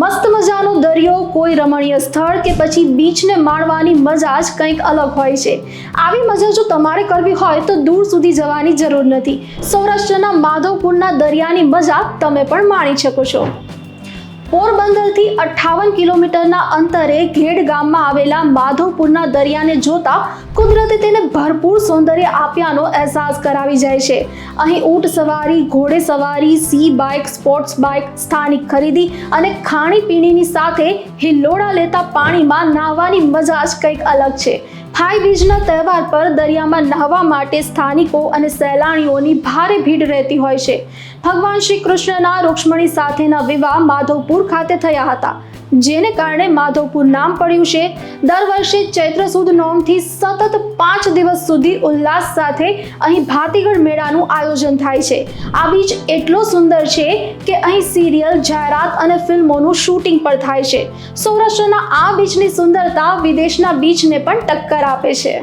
મસ્ત મજાનો દરિયો, કોઈ રમણીય સ્થળ કે પછી બીચને માણવાની મજા જ કંઈક અલગ હોય છે. આવી મજા જો તમારે કરવી હોય તો દૂર સુધી જવાની જરૂર નથી. સૌરાષ્ટ્રના માધવપુરના દરિયાની મજા તમે પણ માણી શકો છો. પોરબંદરથી અઠ્ઠાવન કિલોમીટરના અંતરે ઘેડ ગામમાં આવેલા માધવપુરના દરિયાને જોતા કુદરતે તેને ભરપૂર સૌંદર્ય આપ્યાનો અહેસાસ કરાવી જાય છે. અહીં ઊંટ સવારી, ઘોડે સવારી સી બાઇક સ્પોર્ટ્સ બાઇક સ્થાનિક ખરીદી અને ખાણીપીણીની સાથે હિલ્લોડા લેતા પાણીમાં નાહવાની મજા જ કંઈક અલગ છે. ભાઈ બીજના તહેવાર પર દરિયામાં નહાવા માટે સ્થાનિકો અને સહેલાણીઓની ભારે ભીડ રહેતી હોય છે. ભગવાન શ્રી કૃષ્ણના, રૂક્ષ્મણી સાથેના વિવાહ માધવપુર ખાતે થયા હતા. જેને કારણે માધવપુર નામ પડ્યું છે. દર વર્ષે ચૈત્ર સુદ નોમથી સતત પાંચ દિવસ સુધી ઉલ્લાસ સાથે અહીં ભાતીગઢ મેળાનું આયોજન થાય છે. આ બીચ એટલો સુંદર છે કે અહીં સિરિયલ, જાહેરાત અને ફિલ્મોનું શૂટિંગ પણ થાય છે. સૌરાષ્ટ્રના આ બીચની સુંદરતા વિદેશના બીચને પણ ટક્કર આપે છે.